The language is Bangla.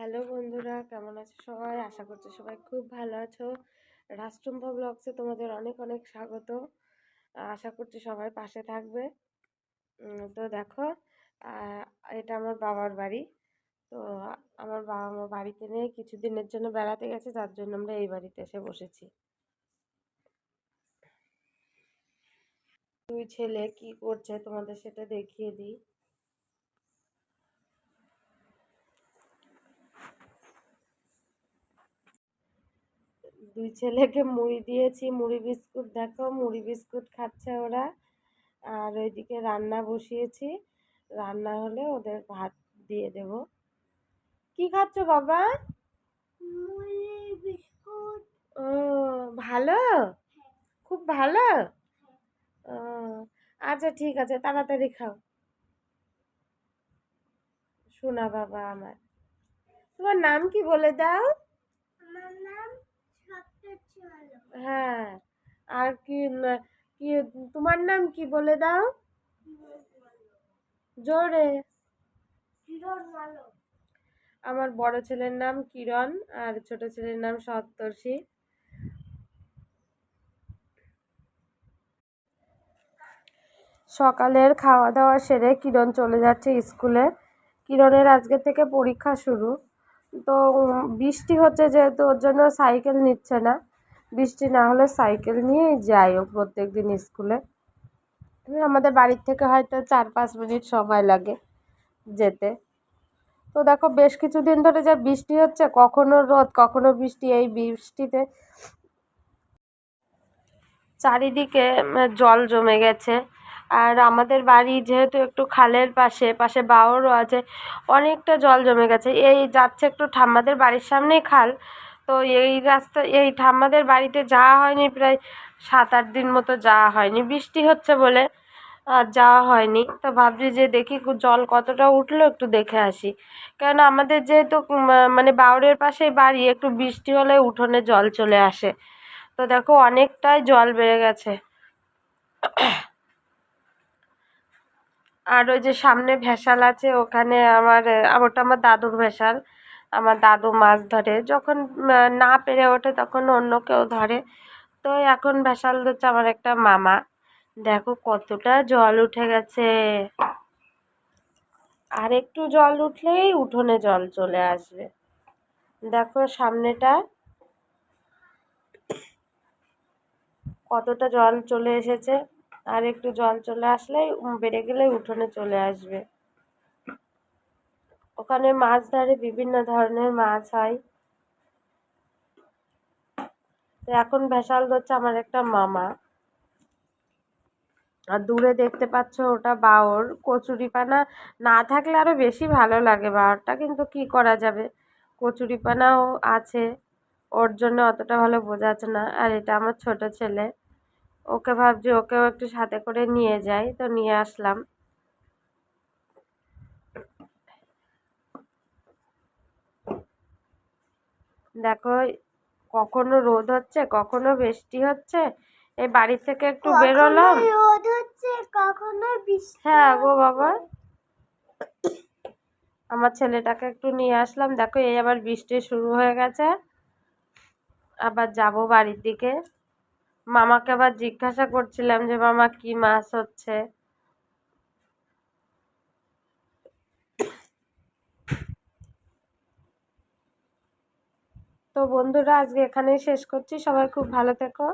হ্যালো বন্ধুরা, কেমন আছো সবাই? আশা করছি সবাই খুব ভালো আছো। রাষ্ট্রম্ভা ব্লগসে তোমাদের অনেক অনেক স্বাগত। আশা করছি সবাই পাশে থাকবে। তো দেখো এটা আমার বাবার বাড়ি। তো আমার বাবা মা বাড়িতে নেই, কিছুদিনের জন্য বেড়াতে গেছে, যার জন্য আমরা এই বাড়িতে এসে বসেছি। দুই ছেলে কি করছে তোমাদের সেটা দেখিয়ে দিই। দুই ছেলেকে মুড়ি দিয়েছি মুড়ি বিস্কুট দেখো মুড়ি বিস্কুট খাচ্ছে ওরা। আর ওইদিকে রান্না বসিয়েছি রান্না হলে ওদের ভাত দিয়ে দেব। কি খাচ্ছ বাবা? ও ভালো? খুব ভালো? ও আচ্ছা ঠিক আছে তাড়াতাড়ি খাও। শোনা বাবা আমার। তোমার নাম কি বলে দাও? আমার নাম হ্যাঁ আর কি কি তোমার নাম কি বলে দাও? জোরে। আমার বড় ছেলের নাম কিরণ আর ছোট ছেলের নাম সপ্তর্ষি। সকালের খাওয়া দাওয়া সেরে কিরণ চলে যাচ্ছে স্কুলে। কিরণের আজকে থেকে পরীক্ষা শুরু। তো বৃষ্টি হচ্ছে যেহেতু ওর জন্য সাইকেল নিচ্ছে না। বৃষ্টি না হলে সাইকেল যাই ও প্রত্যেক দিন স্কুলে। আমাদের বাড়ির থেকে হয়তো চার পাঁচ মিনিট সময় লাগে যেতে। তো দেখো, বেশ কিছুদিন ধরে যা বৃষ্টি হচ্ছে, কখনো রোদ, কখনো বৃষ্টি, এই বৃষ্টিতে চারিদিকে জল জমে গেছে। আর আমাদের বাড়ি যেহেতু একটু খালের পাশে পাশে বাওরও আছে, অনেকটা জল জমে গেছে। এই যাচ্ছে একটু ঠাম্মাদের বাড়ির সামনেই খাল। তো এই রাস্তা, এই ঠাম্মাদের বাড়িতে যাওয়া হয়নি প্রায় সাত আট দিন মতো যাওয়া হয়নি। বৃষ্টি হচ্ছে বলে আর যাওয়া হয়নি। তো ভাবছি যে দেখি জল কতটা উঠল একটু দেখে আসি। কেন আমাদের যেহেতু মানে বাউরের পাশেই বাড়ি, একটু বৃষ্টি হলে উঠোনে জল চলে আসে। তো দেখো অনেকটাই জল বেড়ে গেছে। আর ওই যে সামনে ভেসাল আছে, ওখানে আমার, ওটা আমার দাদুর ভেসাল। আমার দাদু মাছ ধরে। যখন না পেরে ওঠে তখন অন্য কেউ ধরে। তো এখন ভেসাল ধরছে আমার একটা মামা। দেখো কতটা জল উঠে গেছে। আর একটু জল উঠলেই উঠোনে জল চলে আসবে। দেখো সামনেটা। কতটা জল চলে এসেছে। আর একটু জল চলে আসলেই বেড়ে গেলে উঠোনে চলে আসবে। ওখানে মাছ ধরে, বিভিন্ন ধরনের মাছ হয়। তো এখন ভেসাল ধরছে আমার একটা মামা। আর দূরে দেখতে পাচ্ছ ওটা বাওর, কচুরিপানা। না থাকলে আরও বেশি ভালো লাগে বাওরটা, কিন্তু কি করা যাবে? কচুরিপানাও আছে, ওর জন্য অতটা ভালো বোঝাচ্ছে না। আর এটা আমার ছোট ছেলে, ওকে ভাবছি ওকেও একটু সাথে করে নিয়ে যাই। তো নিয়ে আসলাম। দেখো কখনো রোদ হচ্ছে কখনো বৃষ্টি হচ্ছে। এই বাড়ি থেকে একটু বেরোলাম। রোদ হচ্ছে কখনো বৃষ্টি হ্যাঁ গো বাবা। আমার ছেলেটাকে একটু নিয়ে আসলাম। দেখো এই আবার বৃষ্টি শুরু হয়ে গেছে। আবার যাব বাড়ির দিকে। মামাকে আবার জিজ্ঞাসা করছিলাম যে মামা কি মাছ হচ্ছে? তো বন্ধুরা আজকে এখানেই শেষ করছি। সবাই খুব ভালো থেকো।